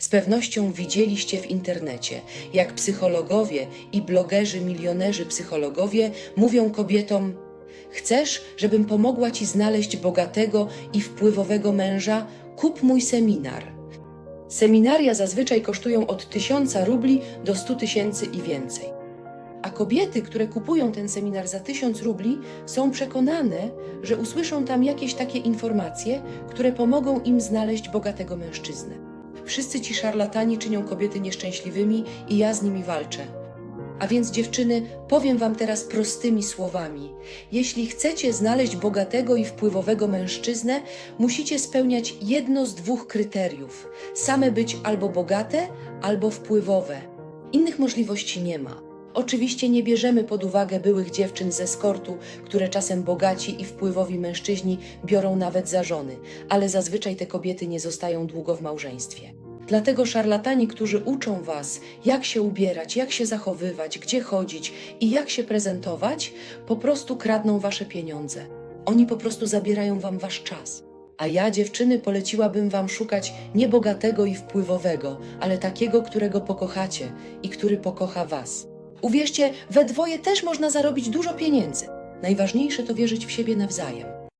Z pewnością widzieliście w internecie, jak psychologowie i blogerzy, milionerzy psychologowie mówią kobietom: Chcesz, żebym pomogła ci znaleźć bogatego i wpływowego męża? Kup mój seminar. Seminaria zazwyczaj kosztują od 1000 rubli do 100 tysięcy i więcej. A kobiety, które kupują ten seminar za 1000 rubli, są przekonane, że usłyszą tam jakieś takie informacje, które pomogą im znaleźć bogatego mężczyznę. Wszyscy ci szarlatani czynią kobiety nieszczęśliwymi i ja z nimi walczę. A więc dziewczyny, powiem wam teraz prostymi słowami. Jeśli chcecie znaleźć bogatego i wpływowego mężczyznę, musicie spełniać jedno z dwóch kryteriów: same być albo bogate, albo wpływowe. Innych możliwości nie ma. Oczywiście nie bierzemy pod uwagę byłych dziewczyn ze skortu, które czasem bogaci i wpływowi mężczyźni biorą nawet za żony, ale zazwyczaj te kobiety nie zostają długo w małżeństwie. Dlatego szarlatani, którzy uczą was, jak się ubierać, jak się zachowywać, gdzie chodzić i jak się prezentować, po prostu kradną wasze pieniądze. Oni po prostu zabierają wam wasz czas. A ja, dziewczyny, poleciłabym wam szukać nie bogatego i wpływowego, ale takiego, którego pokochacie i który pokocha was. Uwierzcie, we dwoje też można zarobić dużo pieniędzy. Najważniejsze to wierzyć w siebie nawzajem.